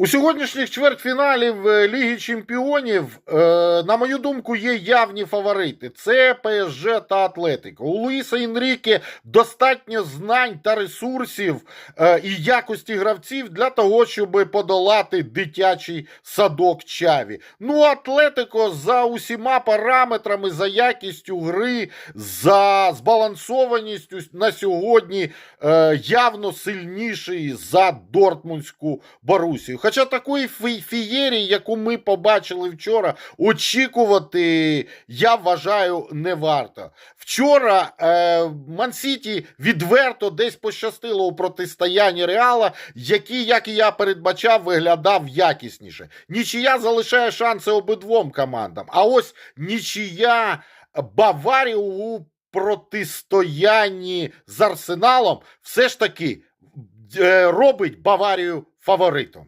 У сьогоднішніх чвертьфіналів е, Ліги Чемпіонів, е, на мою думку, є явні фаворити: це ПСЖ та Атлетико. У Луїса Інріке достатньо знань та ресурсів е, і якості гравців для того, щоб подолати дитячий садок Чаві. Ну, Атлетико за усіма параметрами, за якістю гри, за збалансованістю на сьогодні явно сильніший за Дортмундську Борусію. Хоча такої фі- фієрії, яку ми побачили вчора, очікувати, я вважаю, не варто. Вчора е, Мансіті відверто десь пощастило у протистоянні Реала, який, як і я передбачав, виглядав якісніше. Нічия залишає шанси обидвом командам. А ось нічия Баварії у протистоянні з Арсеналом все ж таки е, робить Баварію фаворитом.